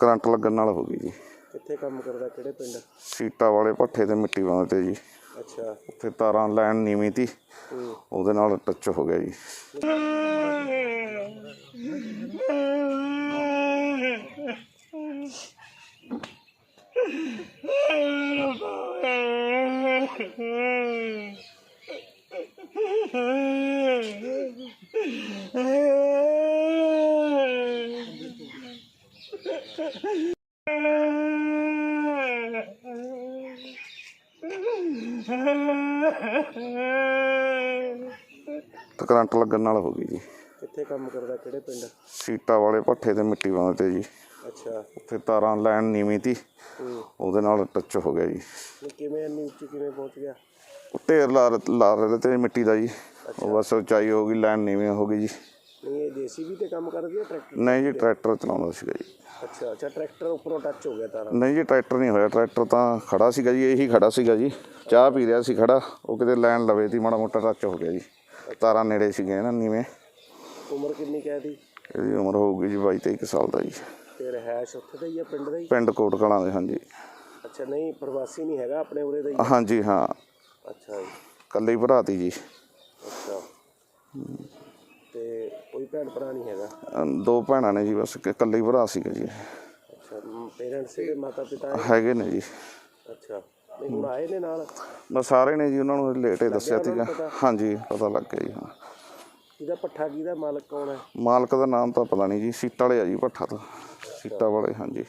Current ਲੱਗਣ ਨਾਲ ਹੋ ਗਈ ਜੀ। ਕਿੱਥੇ ਕੰਮ ਕਰਦਾ ਕਿਹੜੇ ਪਿੰਡ? ਸੀਟਾਂ ਵਾਲੇ ਭੱਠੇ ਤੇ ਮਿੱਟੀ ਪਾਉਂਦੇ ਤੇ ਜੀ। ਅੱਛਾ। ਉੱਥੇ ਤਾਰਾਂ ਲੈਣ ਨੀਵੀਂ ਤੀ। ਉਹਦੇ ਨਾਲ ਟੱਚ ਹੋ ਗਿਆ ਜੀ। ਤੇ ਕਰੰਟ ਲੱਗਣ ਨਾਲ ਹੋ ਗਈ ਜੀ। ਕਿੱਥੇ ਕੰਮ ਕਰਦਾ ਕਿਹੜੇ ਪਿੰਡ? ਸੀਟਾਂ ਵਾਲੇ ਭੱਠੇ ਤੇ ਮਿੱਟੀ ਪਾਉਂਦੇ ਤੇ ਜੀ। ਅੱਛਾ। ਉੱਥੇ ਤਾਰਾਂ ਲੈਣ ਨੀਵੀਂ ਤੀ। ਉਹਦੇ ਨਾਲ ਟੱਚ ਹੋ ਗਿਆ ਜੀ। ਕਿਵੇਂ ਇੰਨੀ ਉੱਚੀ ਕਿਵੇਂ ਪਹੁੰਚ ਗਿਆ? ਢੇਰ ਲਾ ਲਾ ਰਹੇ ਤੇ ਮਿੱਟੀ ਦਾ ਜੀ। ਉਹ ਬਸ ਉਚਾਈ ਹੋ ਗਈ ਲੈਣ ਨੀਵੀਂ ਹੋ ਗਈ ਜੀ। ਨਹੀਂ ਜੀ ਟਰੈਕਟਰ ਚਲਾਉਂਦਾ ਸੀਗਾ ਜੀ। ਅੱਛਾ ਅੱਛਾ ਟਰੈਕਟਰ ਉੱਪਰੋਂ ਟੱਚ ਹੋ ਗਿਆ ਤਾਂ ਖੜਾ ਸੀਗਾ ਜੀ ਇਹੀ ਖੜਾ ਸੀਗਾ ਜੀ। ਚਾਹ ਪੀ ਰਿਹਾ ਸੀ ਖੜਾ ਉਹ ਕਿਤੇ ਲੈਣ ਲਵੇ ਤੀ ਮਾੜਾ ਮੋਟਾ ਟੱਚ ਹੋ ਗਿਆ ਜੀ। ਤਾਰਾਂ ਨੇੜੇ ਸੀਗੇ ਨਾ ਨੀਵੇਂ। ਉਮਰ ਕਿੰਨੀ ਕਹਿ ਇਹਦੀ? ਉਮਰ ਹੋਊਗੀ ਜੀ 22 23 ਸਾਲ ਦਾ ਜੀ। ਤੇ ਰਹਿائش ਉੱਥੇ ਦਾ ਹੀ ਪਿੰਡ ਦਾ ਹੀ? ਪਿੰਡ ਕੋਟ ਕਲਾਂ ਦੇ ਹਾਂਜੀ। ਅੱਛਾ ਨਹੀਂ ਪ੍ਰਵਾਸੀ ਨਹੀਂ ਹੈਗਾ ਆਪਣੇ ਉਰੇ ਦਾ ਹਾਂਜੀ ਹਾਂ। ਅੱਛਾ ਜੀ। ਕੱਲੇ ਹੀ ਭਰਾ ਤੀ ਜੀ। ਅੱਛਾ। ਤੇ ਕੋਈ ਭੈਣ ਭਰਾ ਨਹੀਂ ਹੈਗਾ? ਅਮ ਦੋ ਭੈਣਾਂ ਨੇ ਜੀ ਬਸ ਇੱਕ ਇਕੱਲੇ ਹੀ ਭਰਾ ਸੀਗਾ ਜੀ। ਅੱਛਾ ਪੇਰੈਂਟਸ ਦੇ ਮਾਤਾ ਪਿਤਾ ਹੈ? ਹੈਗੇ ਨੇ ਜੀ। ਅੱਛਾ ਨਹੀਂ ਹੁਣ ਆਏ ਨੇ ਨਾਲ? ਬਸ ਸਾਰੇ ਨੇ ਜੀ ਉਹਨਾਂ ਨੂੰ ਲੇਟੇ ਦੱਸਿਆ ਸੀਗਾ। ਹਾਂਜੀ ਪਤਾ ਲੱਗ ਗਿਆ ਜੀ ਹਾਂ। ਇਹਦਾ ਪੱਠਾ ਕਿਹਦਾ ਮਾਲਕ ਕੌਣ ਹੈ? ਮਾਲਕ ਦਾ ਨਾਮ ਤਾਂ ਪਤਾ ਨਹੀਂ ਜੀ ਸੀਟਾਂ ਵਾਲੇ ਆ ਜੀ ਭੱਠਾ ਤਾਂ। ਸੀਟਾਂ ਵਾਲੇ ਹਾਂਜੀ।